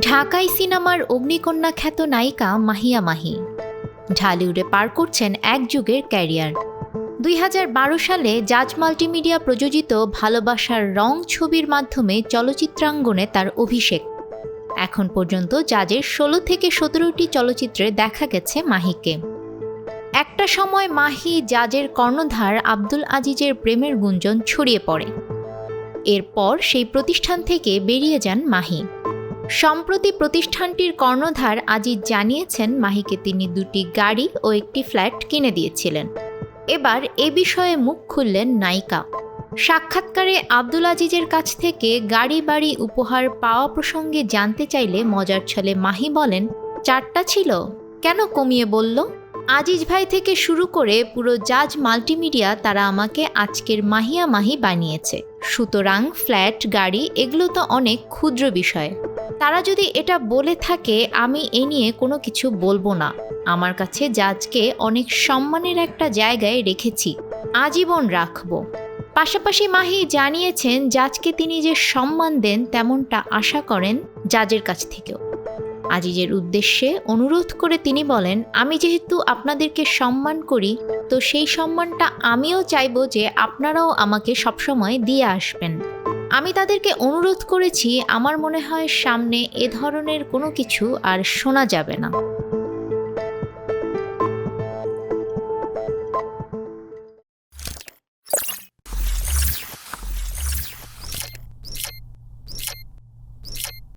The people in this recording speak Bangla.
ঢাকাই সিনেমার অগ্নিকন্যা খ্যাত নায়িকা মাহিয়া মাহি। ঢালিউডে পার করছেন এক যুগের ক্যারিয়ার। দুই হাজার বারো সালে জাজ মাল্টিমিডিয়া প্রযোজিত ভালোবাসার রং ছবির মাধ্যমে চলচ্চিত্রাঙ্গনে তার অভিষেক। এখন পর্যন্ত জাজের ষোলো থেকে সতেরোটি চলচ্চিত্রে দেখা গেছে মাহিকে। একটা সময় মাহি জাজের কর্ণধার আব্দুল আজিজের প্রেমের গুঞ্জন ছড়িয়ে পড়ে। এরপর সেই প্রতিষ্ঠান থেকে বেরিয়ে যান মাহি। সম্প্রতি প্রতিষ্ঠানটির কর্ণধার আজিজ জানিয়েছেন, মাহিকে তিনি দুটি গাড়ি ও একটি ফ্ল্যাট কিনে দিয়েছিলেন। এবার এ বিষয়ে মুখ খুললেন নায়িকা। সাক্ষাৎকারে আব্দুল আজিজের কাছ থেকে গাড়ি বাড়ি উপহার পাওয়া প্রসঙ্গে জানতে চাইলে মজার ছলে মাহি বলেন, চারটা ছিল। কেন কমিয়ে বলল? আজিজ ভাই থেকে শুরু করে পুরো জাজ মাল্টিমিডিয়া তারা আমাকে আজকের মাহিয়া মাহি বানিয়েছে। সুতরাং ফ্ল্যাট, গাড়ি এগুলো তো অনেক ক্ষুদ্র বিষয়। তারা যদি এটা বলে থাকে, আমি এ নিয়ে কোনো কিছু বলব না। আমার কাছে জাজকে অনেক সম্মানের একটা জায়গায় রেখেছি। আজীবন রাখব। পাশাপাশি মাহি জানিয়েছেন, জাজকে তিনি যে সম্মান দেন তেমনটা আশা করেন জাজের কাছ থেকেও। আজিজের উদ্দেশ্যে অনুরোধ করে তিনি বলেন, আমি যেহেতু আপনাদেরকে সম্মান করি, তো সেই সম্মানটা আমিও চাইব যে আপনারাও আমাকে সবসময় দিয়ে আসবেন। আমি তাদেরকে অনুরোধ করেছি, আমার মনে হয় সামনে এ ধরনের কোনো কিছু আর শোনা যাবে না।